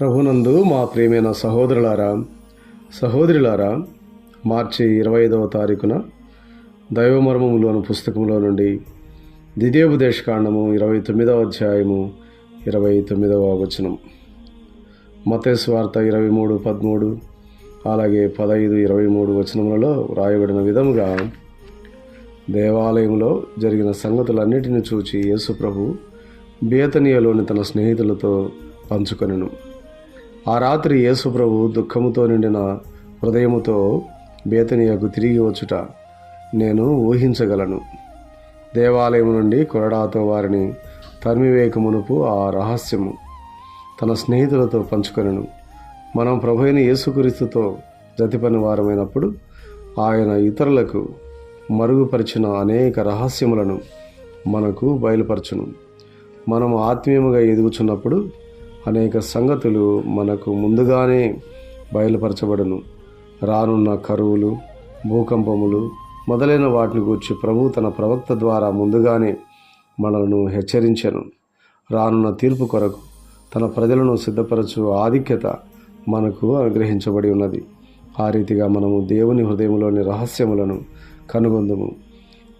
ప్రభునందు మా ప్రియమైన సహోదరులారా సహోదరులారా మార్చి ఇరవై ఐదవ తారీఖున దైవమర్మములోని పుస్తకంలో నుండి ద్వితీయోపదేశకాండము ఇరవై తొమ్మిదవ అధ్యాయము ఇరవై తొమ్మిదవ వచనం. మతేశ్వార్త ఇరవై మూడు పదమూడు అలాగే పదహైదు ఇరవై మూడు వచనములలో వ్రాయబడిన విధముగా దేవాలయంలో జరిగిన సంగతులన్నిటిని చూచి యేసుప్రభు బేతనీయలోని తన స్నేహితులతో పంచుకొనెను. ఆ రాత్రి యేసుప్రభు దుఃఖముతో నిండిన హృదయముతో బేతనియకు తిరిగి వచ్చుట నేను ఊహించగలను. దేవాలయం నుండి కొరడాతో వారిని తరిమివేకమునుపు ఆ రహస్యము తన స్నేహితులతో పంచుకొనెను. మనం ప్రభు యేసుక్రీస్తుతో జతిపని వారమైనప్పుడు ఆయన ఇతరులకు మరుగుపరిచిన అనేక రహస్యములను మనకు బయలుపరచును. మనం ఆత్మీయముగా ఎదుగుచున్నప్పుడు అనేక సంగతులు మనకు ముందుగానే బయలుపరచబడును. రానున్న కరువులు భూకంపములు మొదలైన వాటిని గూర్చి ప్రభు తన ప్రవక్త ద్వారా ముందుగానే మనలను హెచ్చరించెను. రానున్న తీర్పు కొరకు తన ప్రజలను సిద్ధపరచు ఆధిక్యత మనకు అనుగ్రహించబడి ఉన్నది. ఆ రీతిగా మనము దేవుని హృదయంలోని రహస్యములను కనుగొందుము.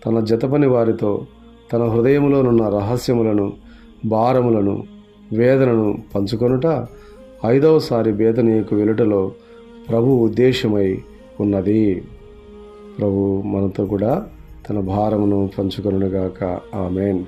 తన జతపని వారితో తన హృదయములోనున్న రహస్యములను భారములను వేదనను పంచుకొనుట ఐదవసారి వేదనీయకు వెలుటలో ప్రభు ఉద్దేశమై ఉన్నది. ప్రభు మనతో కూడా తన భారమును పంచుకొనుగాక ఆమెన్.